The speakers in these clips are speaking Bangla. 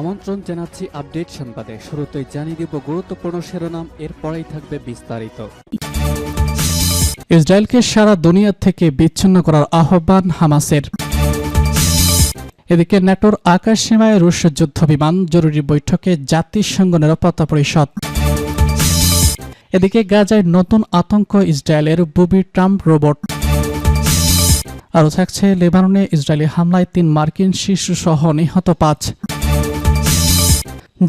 আমন্ত্রণ জানাচ্ছি আপডেট সংবাদে। শুরুতেই জানিয়ে দিব গুরুত্বপূর্ণ শিরোনাম, এরপরেই থাকবে বিস্তারিত। ইসরায়েলকে সারা দুনিয়া থেকে বিচ্ছিন্ন করার আহ্বান হামাসের। এদিকে ন্যাটোর আকাশ সীমায় রুশ যুদ্ধ বিমান, জরুরি বৈঠকে জাতিসংঘ নিরাপত্তা পরিষদ। এদিকে গাজায় নতুন আতঙ্ক, ইসরায়েলের বুবি ট্রাম্প রোবট। আরও থাকছে লেবাননে ইসরায়েলি হামলায় তিন মার্কিন শিশু সহ নিহত পাঁচ।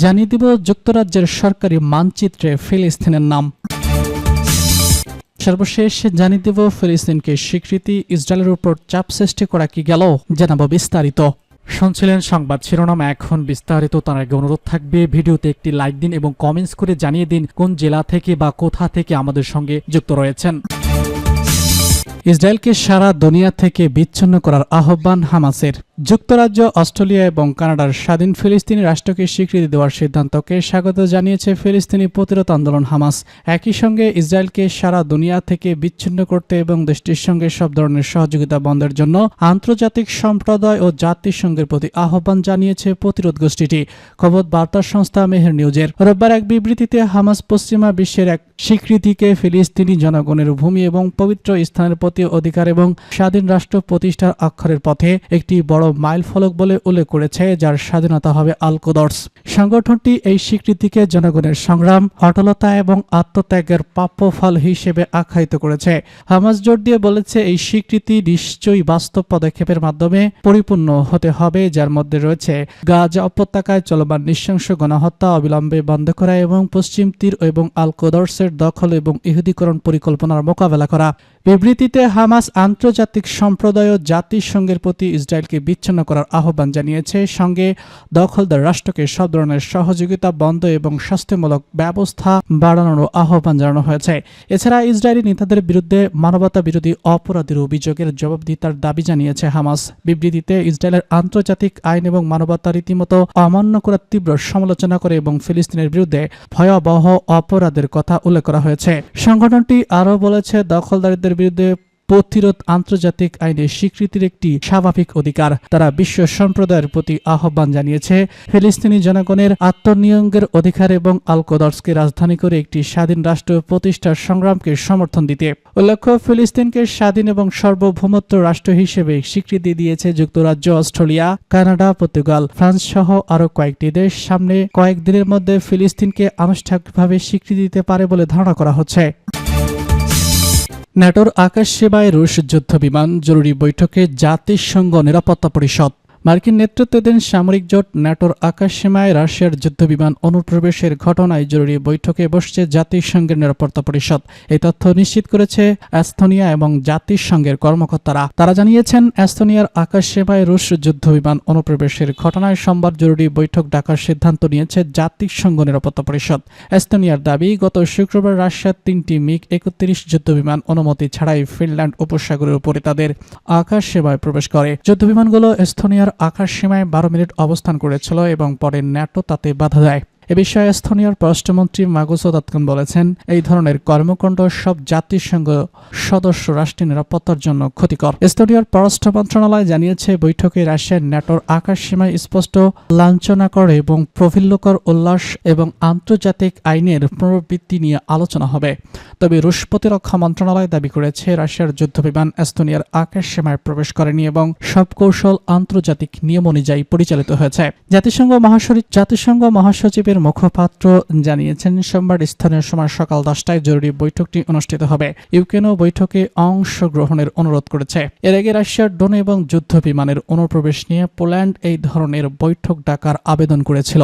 জানিয়ে দিব যুক্তরাজ্যের সরকারি মানচিত্রে ফিলিস্তিনের নাম। সর্বশেষ জানিয়ে দেব ফিলিস্তিনকে স্বীকৃতি, ইসরায়েলের উপর চাপ সৃষ্টি করা কি গেল, জানাব বিস্তারিত। শুনছিলেন সংবাদ শিরোনাম, এখন বিস্তারিত, তার আগে অনুরোধ থাকবে, ভিডিওতে একটি লাইক দিন এবং কমেন্টস করে জানিয়ে দিন কোন জেলা থেকে বা কোথা থেকে আমাদের সঙ্গে যুক্ত রয়েছেন। ইসরায়েলকে সারা দুনিয়া থেকে বিচ্ছিন্ন করার আহ্বান হামাসের। যুক্তরাজ্য, অস্ট্রেলিয়া এবং কানাডার স্বাধীন ফিলিস্তিনি রাষ্ট্রকে স্বীকৃতি দেওয়ার সিদ্ধান্তকে স্বাগত জানিয়েছে ফিলিস্তিনি প্রতিরোধ আন্দোলন হামাস। একই সঙ্গে ইসরায়েলকে সারা দুনিয়া থেকে বিচ্ছিন্ন করতে এবং দেশটির সঙ্গে সব ধরনের সহযোগিতা বন্ধের জন্য আন্তর্জাতিক সম্প্রদায় ও জাতিসংঘের প্রতি আহ্বান জানিয়েছে প্রতিরোধ গোষ্ঠীটি। খবর বার্তা সংস্থা মেহের নিউজের। রোববার এক বিবৃতিতে হামাস পশ্চিমা বিশ্বের এক স্বীকৃতিকে ফিলিস্তিনি জনগণের ভূমি এবং পবিত্র স্থানের প্রতি অধিকার এবং স্বাধীন রাষ্ট্র প্রতিষ্ঠার অক্ষরের পথে একটি বড় মাইল ফলক বলে উল্লেখ করেছে যার স্বাধীনতা হবে আলকোদর্স। সংগঠনটি এই স্বীকৃতিকে জনগণের সংগ্রাম, অটলতা এবং আত্মত্যাগের প্রাপ্য ফল হিসেবে আখ্যায়িত করেছে। হামাস জোর দিয়ে বলেছে, এই স্বীকৃতি নিশ্চয়ই বাস্তব পদক্ষেপের মাধ্যমে পরিপূর্ণ হতে হবে, যার মধ্যে রয়েছে গাজা উপত্যকায় চলমান নৃশংস গণহত্যা, অবিলম্বে বন্ধ করা এবং পশ্চিম তীর এবং আল কোদর্সের দখল এবং ইহুদিকরণ পরিকল্পনার মোকাবেলা করা। বিবৃতিতে হামাস আন্তর্জাতিক সম্প্রদায় ও জাতিসংঘের প্রতি ইসরায়েলকে বিচ্ছিন্ন করার আহ্বান জানিয়েছে। সঙ্গে দখলদার রাষ্ট্রকে সব ধরনের সহযোগিতা, বন্ধ এবং স্বাস্থ্যমূলক ব্যবস্থা বাড়ানোর আহ্বান জানানো হয়েছে। এছাড়া ইসরায়েলি নেতাদের বিরুদ্ধে মানবতা বিরোধী অপরাধের অভিযোগের জবাবদিহিতার দাবি জানিয়েছে হামাস। বিবৃতিতে ইসরায়েলের আন্তর্জাতিক আইন এবং মানবতা রীতিমতো অমান্য করার তীব্র সমালোচনা করে এবং ফিলিস্তিনের বিরুদ্ধে ভয়াবহ অপরাধের কথা উল্লেখ করা হয়েছে। সংগঠনটি আরও বলেছে, দখলদারদের বিরুদ্ধে প্রতিরোধ আন্তর্জাতিক আইনের স্বীকৃতির একটি স্বাভাবিক অধিকার, তারা বিশ্ব সম্প্রদায়ের প্রতি আহ্বান জানিয়েছে। ফিলিস্তিনি জনগণের আত্মনিয়োগের অধিকার এবং আলকোদর্সকে রাজধানী করে একটি স্বাধীন রাষ্ট্র প্রতিষ্ঠার সংগ্রামকে সমর্থন দিতে। উল্লেখ্য, ফিলিস্তিনকে স্বাধীন এবং সার্বভৌমত্ব রাষ্ট্র হিসেবে স্বীকৃতি দিয়েছে যুক্তরাজ্য, অস্ট্রেলিয়া, কানাডা, পর্তুগাল, ফ্রান্স সহ আরও কয়েকটি দেশ। সামনে কয়েকদিনের মধ্যে ফিলিস্তিনকে আনুষ্ঠানিকভাবে স্বীকৃতি দিতে পারে বলে ধারণা করা হচ্ছে। ন্যাটোর আকাশ সেবায় রুশ যুদ্ধ বিমান জরুরি বৈঠকে জাতিসংঘ নিরাপত্তা পরিষদ। মার্কিন নেতৃত্বাধীন সামরিক জোট ন্যাটোর আকাশ সীমায় রাশিয়ার যুদ্ধবিমান অনুপ্রবেশের ঘটনায় জরুরি বৈঠকে বসছে জাতিসংঘের নিরাপত্তা পরিষদ। এই তথ্য নিশ্চিত করেছে অ্যাস্তোনিয়া এবং জাতিসংঘের কর্মকর্তারা। তারা জানিয়েছেন, অ্যাস্তোনিয়ার আকাশ সীমায় রুশ যুদ্ধবিমান অনুপ্রবেশের ঘটনায় সোমবার জরুরি বৈঠক ডাকার সিদ্ধান্ত নিয়েছে জাতিসংঘ নিরাপত্তা পরিষদ। অ্যাস্তোনিয়ার দাবি, গত শুক্রবার রাশিয়ার তিনটি মিগ একত্রিশ যুদ্ধবিমান অনুমতি ছাড়াই ফিনল্যান্ড উপসাগরের উপরে তাদের আকাশ সেবায় প্রবেশ করে। যুদ্ধ যুদ্ধবিমানগুলো এস্তোনিয়ার আকাশ সীমায় বারো মিনিট অবস্থান করেছিল এবং পরে ন্যাটো তাতে বাধা দেয়। এ বিষয়ে স্থানীয় পররাষ্ট্রমন্ত্রী মাগুসো দাতকান বলেছেন, এই ধরনের কর্মকাণ্ড সব জাতিসংঘ সদস্য রাষ্ট্রের নিরাপত্তার জন্য ক্ষতিকর। এস্তোনিয়ার পররাষ্ট্র মন্ত্রণালয় জানিয়েছে, বৈঠকে রাশিয়ার ন্যাটোর আকাশ সীমায় স্পষ্ট লাঞ্ছনা করে এবং প্রফিল্যকর উল্লাস এবং আন্তর্জাতিক আইনের পুনরাবৃত্তি নিয়ে আলোচনা হবে। তবে রুশ প্রতিরক্ষা মন্ত্রণালয় দাবি করেছে, রাশিয়ার যুদ্ধবিমান এস্তোনিয়ার আকাশ সীমায় প্রবেশ করেনি এবং সব কৌশল আন্তর্জাতিক নিয়ম অনুযায়ী পরিচালিত হয়েছে। জাতিসংঘ মহাসচিব জাতিসংঘ মহাসচিবের মুখপাত্র জানিয়েছেন, সোমবার স্থানীয় সময় সকাল দশটায় জরুরি বৈঠকটি অনুষ্ঠিত হবে। ইউক্রেনও বৈঠকে অংশগ্রহণের অনুরোধ করেছে। এর আগে রাশিয়ার ড্রোন এবং যুদ্ধ বিমানের অনুপ্রবেশ নিয়ে পোল্যান্ড এই ধরনের বৈঠক ডাকার আবেদন করেছিল।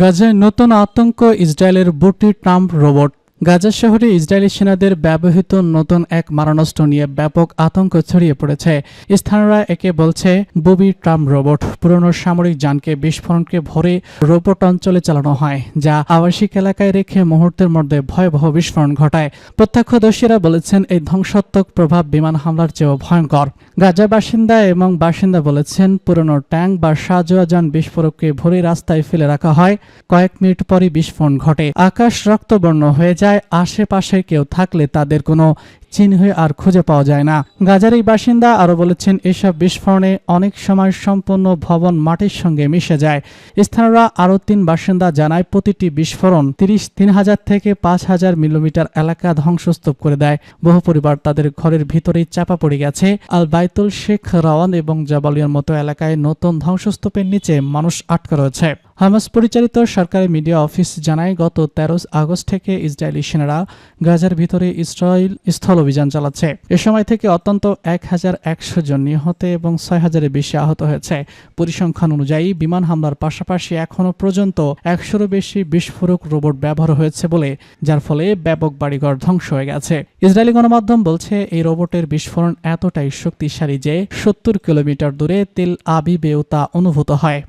গাজায় নতুন আতঙ্ক, ইসরায়েলের বুটি ট্রাম্প রোবট গাজা শহরে ইসরায়েলি সেনাদের ব্যবহৃত নতুন এক মারণাস্ত্র নিয়ে ব্যাপক আতঙ্ক ছড়িয়ে পড়েছে। স্থানীয়রা একে বলছে, বুবি ট্রাম রোবট। পুরনো সামরিক যানকে বিস্ফোরণকে ভরে রোবট অঞ্চলে চালানো হয়, যা আবাসিক এলাকায় রেখে মুহূর্তের মধ্যে ভয়াবহ বিস্ফোরণ ঘটায়। প্রত্যক্ষদর্শীরা বলেছেন, এই ধ্বংসাত্মক প্রভাব বিমান হামলার চেয়েও ভয়ঙ্কর। গাজা বাসিন্দা এবং বাসিন্দা বলেছেন, পুরনো ট্যাঙ্ক বা সাজোয়া যান বিস্ফোরককে ভরে রাস্তায় ফেলে রাখা হয়। কয়েক মিনিট পরই বিস্ফোরণ ঘটে। আকাশ রক্তবর্ণ হয়ে যায় এলাকায় আশেপাশে কেউ থাকলে তাদের কোনো চিহ্ন আর খুঁজে পাওয়া যায় না। গাজার এই বাসিন্দা আরও বলেছেন, এসব বিস্ফোরণে অনেক সময় সম্পূর্ণ ভবন মাটির সঙ্গে মিশে যায়। স্থানীয়রা আরও তিন বাসিন্দা জানায়, প্রতিটি বিস্ফোরণ তিরিশ, তিন হাজার থেকে পাঁচ হাজার মিলিমিটার এলাকা ধ্বংসস্তূপ করে দেয়। বহু পরিবার তাদের ঘরের ভিতরেই চাপা পড়ে গেছে। আল বাইতুল শেখ রাওয়ান এবং জাবালিয়ার মতো এলাকায় নতুন ধ্বংসস্তূপের নিচে মানুষ আটকা রয়েছে। হামাস পরিচালিত সরকারি মিডিয়া অফিস জানায়, গত তেরো আগস্ট থেকে ইসরায়েলি সেনারা গাজার ভিতরে ইসরায়েল স্থল অভিযান চালাচ্ছে। এ সময় থেকে অত্যন্ত এক হাজার একশো জন নিহত এবং ছয় হাজারের বেশি আহত হয়েছে। পরিসংখ্যান অনুযায়ী, বিমান হামলার পাশাপাশি এখনও পর্যন্ত একশোরও বেশি বিস্ফোরক রোবট ব্যবহার হয়েছে বলে, যার ফলে ব্যাপক বাড়িঘর ধ্বংস হয়ে গেছে। ইসরায়েলি গণমাধ্যম বলছে, এই রোবটের বিস্ফোরণ এতটাই শক্তিশালী যে সত্তর কিলোমিটার দূরে তেল আবিবেও তা অনুভূত হয়।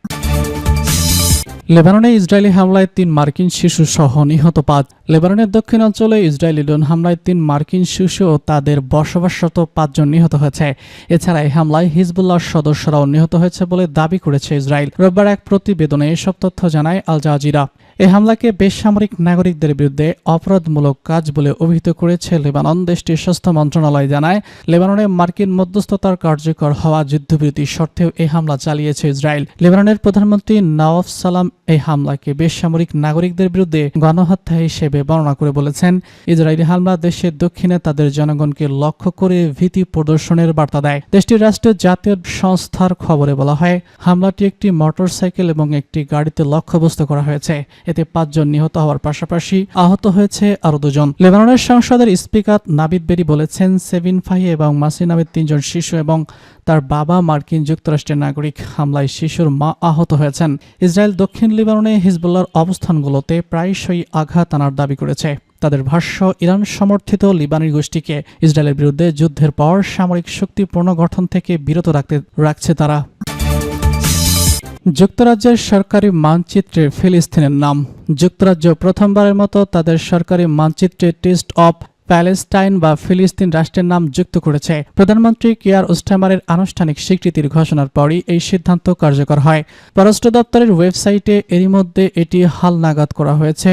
লেবাননে ইসরায়েলি হামলায় তিন মার্কিন শিশু সহ নিহত পাঁচ। লেবাননের দক্ষিণ অঞ্চলে ইসরায়েলি ড্রোন হামলায় তিন মার্কিন শিশু ও তাদের বসবাসরত পাঁচজন নিহত হয়েছে। এছাড়া এই হামলায় হিজবুল্লাহর সদস্যরাও নিহত হয়েছে বলে দাবি করেছে ইসরায়েল। রোববার এক প্রতিবেদনে এসব তথ্য জানায় আল জাজিরা। এই হামলাকে বেসামরিক নাগরিকদের বিরুদ্ধে অপরাধমূলক কাজ বলে অভিহিত করেছে লেবানন। দেশটির স্বাস্থ্য মন্ত্রণালয় জানায়, লেবাননে মার্কিন মধ্যস্থতার কার্যকর হওয়া যুদ্ধবিরতির শর্তেও এই হামলা চালিয়েছে ইসরায়েল। লেবাননের প্রধানমন্ত্রী নওয়াফ সালাম এই হামলাকে বেসামরিক নাগরিকদের বিরুদ্ধে গণহত্যা হিসেবে বর্ণনা করে বলেছেন। ইসরায়েলি হামলা দেশের দক্ষিণে তাদের জনগণকে লক্ষ্য করে ভীতি প্রদর্শনের বার্তা দেয়। দেশটির রাষ্ট্রীয় জাতীয় সংস্থার খবরে বলা হয়, হামলাটি একটি মোটরসাইকেল এবং একটি গাড়িতে লক্ষ্যবস্তু করা হয়েছে। এতে পাঁচজন নিহত হওয়ার পাশাপাশি আহত হয়েছে আরও দুজন। লেবাননের সংসদের স্পিকার নাবিদ বেরি বলেছেন, সেভিন ফাহি এবং মাসি নামের তিনজন শিশু এবং তার বাবা মার্কিন যুক্তরাষ্ট্রের নাগরিক। হামলায় শিশুর মা আহত হয়েছেন। ইসরায়েল দক্ষিণ লিবাননে হিজবুল্লার অবস্থানগুলোতে প্রায়শই আঘাত আনার দাবি করেছে। তাদের ভাষ্য, ইরান সমর্থিত লিবানি গোষ্ঠীকে ইসরায়েলের বিরুদ্ধে যুদ্ধের পর সামরিক শক্তি পুনর্গঠন থেকে বিরত রাখতে রাখছে তারা। যুক্তরাজ্যের সরকারি মানচিত্রে ফিলিস্তিনের নাম। যুক্তরাজ্য প্রথমবারের মতো তাদের সরকারি মানচিত্রে টেস্ট অফ প্যালেস্টাইন বা ফিলিস্তিন রাষ্ট্রের নাম যুক্ত করেছে। প্রধানমন্ত্রী কিয়ার ওস্টামারের আনুষ্ঠানিক স্বীকৃতির ঘোষণার পরই এই সিদ্ধান্ত কার্যকর হয়। পররাষ্ট্র দপ্তরের ওয়েবসাইটে এরই মধ্যে এটি হালনাগাদ করা হয়েছে।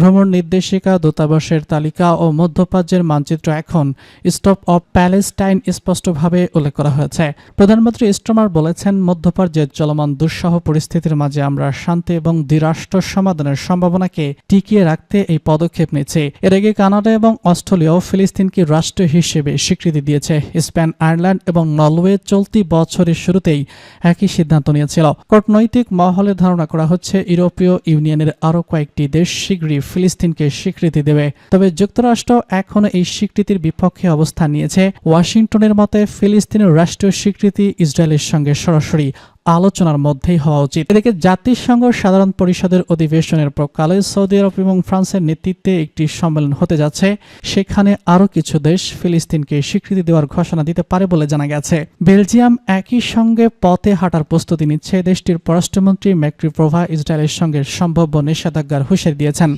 ভ্রমণ নির্দেশিকা, দূতাবাসের তালিকা ও মধ্যপ্রাচ্যের মানচিত্র এখন স্টপ অফ প্যালেস্টাইন স্পষ্টভাবে উল্লেখ করা হয়েছে। প্রধানমন্ত্রী স্টোমার বলেছেন, মধ্যপ্রাচ্যের চলমান দুঃসহ পরিস্থিতির মাঝে আমরা শান্তি এবং দ্বিরাষ্ট্র সমাধানের সম্ভাবনাকে টিকিয়ে রাখতে এই পদক্ষেপ নিচ্ছে। এর আগে কানাডা এবং অস্ট্রেলিয়াও ফিলিস্তিনকে রাষ্ট্র হিসেবে স্বীকৃতি দিয়েছে স্পেন, আয়ারল্যান্ড এবং নরওয়ে চলতি বছরের শুরুতেই একই সিদ্ধান্ত নিয়েছিল। কূটনৈতিক মহলে ধারণা করা হচ্ছে ইউরোপীয় ইউনিয়নের আরও কয়েকটি দেশ শীঘ্রই ফিলিস্তিনকে স্বীকৃতি দেবে। তবে যুক্তরাষ্ট্র এখনও এই স্বীকৃতির বিপক্ষে অবস্থান নিয়েছে। ওয়াশিংটনের মতে, ফিলিস্তিনের রাষ্ট্রীয় স্বীকৃতি ইসরায়েলের সঙ্গে সরাসরি আলোচনার মধ্যেই হওয়া উচিত। এদিকে জাতিসংঘ সাধারণ পরিষদের অধিবেশনের প্রকালে সৌদি আরব এবং ফ্রান্সের নেতৃত্বে একটি সম্মেলন হতে যাচ্ছে। সেখানে আরও কিছু দেশ ফিলিস্তিনকে স্বীকৃতি দেওয়ার ঘোষণা দিতে পারে বলে জানা গেছে। বেলজিয়াম একই সঙ্গে পথে হাঁটার প্রস্তুতি নিচ্ছে। দেশটির পররাষ্ট্রমন্ত্রী ম্যাক্রিপ্রভা ইসরায়েলের সঙ্গে সম্ভাব্য নিষেধাজ্ঞার হুঁশিয়ারি দিয়েছেন।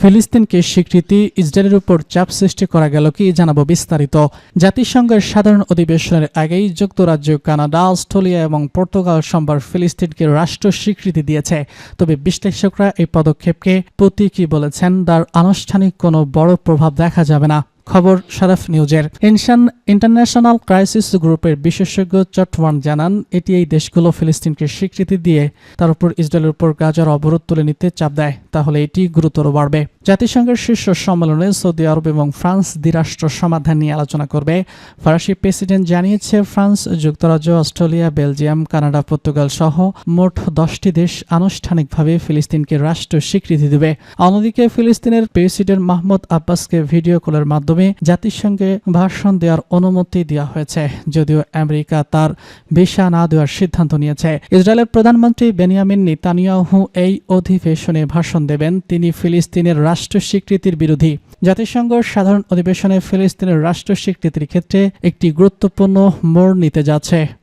ফিলিস্তিনকে স্বীকৃতি ইসরায়েলের উপর চাপ সৃষ্টি করা গেল কি জানাব বিস্তারিত। জাতিসংঘের সাধারণ অধিবেশনের আগেই যুক্তরাজ্য, কানাডা, অস্ট্রেলিয়া এবং পর্তুগাল সোমবার ফিলিস্তিনকে রাষ্ট্র স্বীকৃতি দিয়েছে। তবে বিশ্লেষকরা এই পদক্ষেপকে প্রতীকী বলেছেন, তার আনুষ্ঠানিক কোনো বড় প্রভাব দেখা যাবে না। খবর সারাফ নিউজের। ইনশান ইন্টারন্যাশনাল ক্রাইসিস গ্রুপের বিশেষজ্ঞ চটওয়ান জানান, এটি এই দেশগুলো ফিলিস্তিনকে স্বীকৃতি দিয়ে তার উপর ইসরায়েলের উপর গাজার অবরোধ তুলে নিতে চাপ দেয়, তাহলে এটি গুরুতর বাড়বে। জাতিসংঘের শীর্ষ সম্মেলনে সৌদি আরব এবং ফ্রান্স দ্বিরাষ্ট্র সমাধান নিয়ে আলোচনা করবে। ফরাসি প্রেসিডেন্ট জানিয়েছে, ফ্রান্স, যুক্তরাজ্য, অস্ট্রেলিয়া, বেলজিয়াম, কানাডা, পর্তুগাল সহ মোট দশটি দেশ আনুষ্ঠানিকভাবে ফিলিস্তিনকে রাষ্ট্র স্বীকৃতি দেবে। অন্যদিকে ফিলিস্তিনের প্রেসিডেন্ট মাহমুদ আব্বাসকে ভিডিও কলের মাধ্যমে জাতিসংঘে ভাষণ দেওয়ার অনুমতি দেওয়া হয়েছে, যদিও আমেরিকা তার ভিসা না দেওয়ার সিদ্ধান্ত নিয়েছে। ইসরায়েলের প্রধানমন্ত্রী বেনিয়ামিন নেতানিয়াহু এই অধিবেশনে ভাষণ দেবেন। তিনি ফিলিস্তিনের রাষ্ট্র স্বীকৃতির বিরোধী। জাতিসংঘ সাধারণ অধিবেশনে ফিলিস্তিনের রাষ্ট্র স্বীকৃতির ক্ষেত্রে একটি গুরুত্বপূর্ণ মোড় নিতে যাচ্ছে।